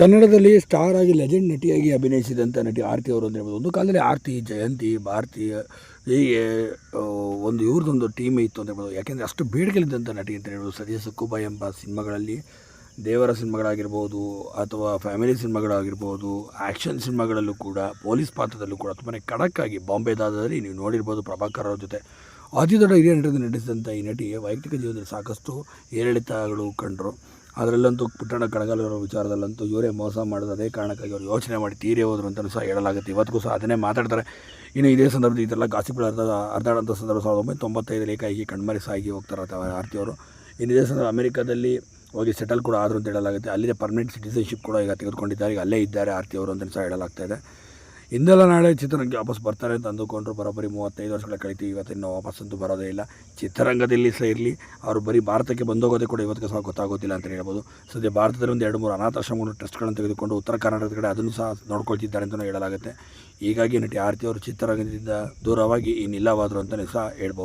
ಕನ್ನಡದಲ್ಲಿ ಸ್ಟಾರ್ ಆಗಿ ಲೆಜೆಂಡ್ ನಟಿಯಾಗಿ ಅಭಿನಯಿಸಿದಂಥ ನಟಿ ಆರತಿ ಅವರು ಅಂತ ಹೇಳ್ಬೋದು. ಒಂದು ಕಾಲದಲ್ಲಿ ಆರತಿ, ಜಯಂತಿ, ಭಾರತಿ ಹೀಗೆ ಒಂದು ಇವ್ರದ್ದೊಂದು ಟೀಮ್ ಇತ್ತು ಅಂತ ಹೇಳ್ಬೋದು. ಯಾಕೆಂದರೆ ಅಷ್ಟು ಬೇಡಿಕೆಲಿದ್ದಂಥ ನಟಿ ಅಂತ ಹೇಳ್ಬೋದು. ಸದ್ಯ ಸುಕ್ಕುಬ ಎಂಬ ಸಿನಿಮಾಗಳಲ್ಲಿ ದೇವರ ಸಿನಿಮಾಗಳಾಗಿರ್ಬೋದು, ಅಥವಾ ಫ್ಯಾಮಿಲಿ ಸಿನಿಮಾಗಳಾಗಿರ್ಬೋದು ಆ್ಯಕ್ಷನ್ ಸಿನಿಮಾಗಳಲ್ಲೂ ಕೂಡ ಪೊಲೀಸ್ ಪಾತ್ರದಲ್ಲೂ ಕೂಡ ತುಂಬಾ ಕಡಕ್ಕಾಗಿ ಬಾಂಬೆ ದಾದದಲ್ಲಿ ನೀವು ನೋಡಿರ್ಬೋದು ಪ್ರಭಾಕರ್ ಅವ್ರ ಜೊತೆ. ಅತಿ ದೊಡ್ಡ ಹಿರಿಯ ನಟಿಸಿದಂಥ ಈ ನಟಿ ವೈಯಕ್ತಿಕ ಜೀವನದಲ್ಲಿ ಸಾಕಷ್ಟು ಏರಿಳಿತಗಳು ಕಂಡರು. ಅದರಲ್ಲಂತೂ ಪುಟ್ಟಣ ಕಡಗಾಲವರ ವಿಚಾರದಲ್ಲಂತೂ ಇವರೇ ಮೋಸ ಮಾಡೋದು ಅದೇ ಕಾರಣಕ್ಕಾಗಿ ಅವರು ಯೋಚನೆ ಮಾಡಿ ತೀರೇ ಹೋದರು ಅಂತಲೂ ಸಹ ಹೇಳಲಾಗುತ್ತೆ. ಇವತ್ತಿಗೂ ಸಹ ಅದನ್ನೇ ಮಾತಾಡ್ತಾರೆ. ಇನ್ನು ಇದೇ ಸಂದರ್ಭದಲ್ಲಿ ಥರ ಗಾಸಿಪ್ಗಳು ಅರ್ಧ ಅರ್ಧಾಡಂಥ ಸಂದರ್ಭ ಸಾವಿರದ ಒಂಬೈನೂರ ತೊಂಬತ್ತೈದರಲ್ಲಿ ಏಕಾಏಕಿ ಕಣ್ಮರೆ ಸಾಗಿ ಹೋಗ್ತಾರೆ ಅಥವಾ ಆರ್ತಿಯವರು ಇನ್ನು ಇದೇ ಸಂದರ್ಭ ಅಮೆರಿಕಾದಲ್ಲಿ ಹೋಗಿ ಸೆಟಲ್ ಕೂಡ ಆದರು ಅಂತ ಹೇಳಲಾಗುತ್ತೆ. ಅಲ್ಲಿದೆ ಪರ್ಮನೆಂಟ್ ಸಿಟಿಸನ್ಶಿಪ್ ಕೂಡ ಈಗ ತೆಗೆದುಕೊಂಡಿದ್ದಾರೆ. ಈಗ ಅಲ್ಲೇ ಇದ್ದಾರೆ ಆರ್ತಿಯವರು ಅಂತ ಸಹ ಹೇಳಲಾಗ್ತಾ ಇದೆ. ಇಂದೆಲ್ಲ ನಾಳೆ ಚಿತ್ರರಂಗಕ್ಕೆ ವಾಪಸ್ ಬರ್ತಾರೆ ಅಂತ ಅಂದುಕೊಂಡ್ರು. ಬರೋಬ್ಬರಿ ಮೂವತ್ತೈದು ವರ್ಷಗಳ ಕಳೀತು. ಇವತ್ತಿನ ವಾಪಸ್ ಅಂತೂ ಬರೋದೇ ಇಲ್ಲ. ಚಿತ್ರರಂಗದಲ್ಲಿ ಸಹ ಇರಲಿ. ಅವರು ಬರೀ ಭಾರತಕ್ಕೆ ಬಂದೋಗೋದೇ ಕೂಡ ಇವತ್ತಿಗೆ ಸಹ ಗೊತ್ತಾಗೋದಿಲ್ಲ ಅಂತ ಹೇಳ್ಬೋದು. ಸದ್ಯ ಭಾರತದಲ್ಲಿ ಒಂದು ಎರಡು ಮೂರು ಅನಾಥಾಶ್ರಮಗಳು ಟ್ರಸ್ಟ್ಗಳನ್ನು ತೆಗೆದುಕೊಂಡು ಉತ್ತರ ಕರ್ನಾಟಕದ ಕಡೆ ಅದನ್ನು ಸಹ ನೋಡ್ಕೊಳ್ತಿದ್ದಾರೆ ಅಂತಲೂ ಹೇಳಲಾಗುತ್ತೆ. ಹೀಗಾಗಿ ನಟಿ ಆರತಿ ಅವರು ಚಿತ್ರರಂಗದಿಂದ ದೂರವಾಗಿ ಇನ್ನಿಲ್ಲವಾದರು ಅಂತಲೇ ಸಹ ಹೇಳ್ಬೋದು.